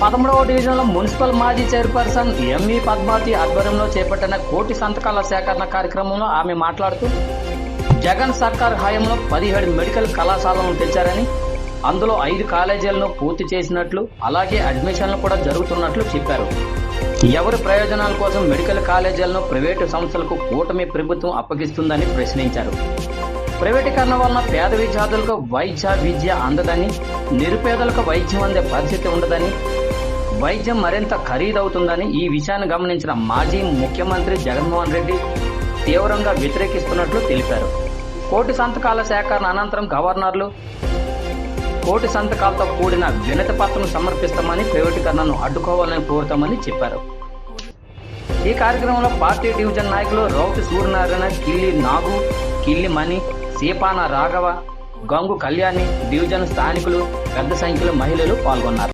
పదమూడవ డివిజన్లో మున్సిపల్ మాజీ చైర్పర్సన్ ఎంఈ పద్మావతి ఆధ్వర్యంలో చేపట్టిన కోటి సంతకాల సేకరణ కార్యక్రమంలో ఆమె మాట్లాడుతూ జగన్ సర్కార్ హయాంలో పదిహేడు మెడికల్ కళాశాలను తెచ్చారని అందులో ఐదు కాలేజీలను పూర్తి చేసినట్లు అలాగే అడ్మిషన్లు కూడా జరుగుతున్నట్లు చెప్పారు. ఎవరి ప్రయోజనాల కోసం మెడికల్ కాలేజీలను ప్రైవేటు సంస్థలకు కూటమి ప్రభుత్వం అప్పగిస్తుందని ప్రశ్నించారు. ప్రైవేటీకరణ వలన పేద విద్యార్థులకు వైద్య విద్య అందదని నిరుపేదలకు వైద్యం అందే పరిస్థితి ఉండదని వైద్యం మరింత ఖరీదవుతుందని ఈ విషయాన్ని గమనించిన మాజీ ముఖ్యమంత్రి జగన్మోహన్ రెడ్డి తీవ్రంగా వ్యతిరేకిస్తున్నట్లు తెలిపారు. కోటి సంతకాల సేకరణ అనంతరం గవర్నర్లు కోటి సంతకాలతో కూడిన వినతి పత్రం సమర్పిస్తామని ప్రైవేటీకరణను అడ్డుకోవాలని కోరుతామని చెప్పారు. ఈ కార్యక్రమంలో పార్టీ డివిజన్ నాయకులు రౌతి సూర్యనారాయణ కిల్లి నాగు కిల్లి మణి సీపాన రాఘవ గంగు కళ్యాణి డివిజన్ స్థానికులు పెద్ద సంఖ్యలో మహిళలు పాల్గొన్నారు.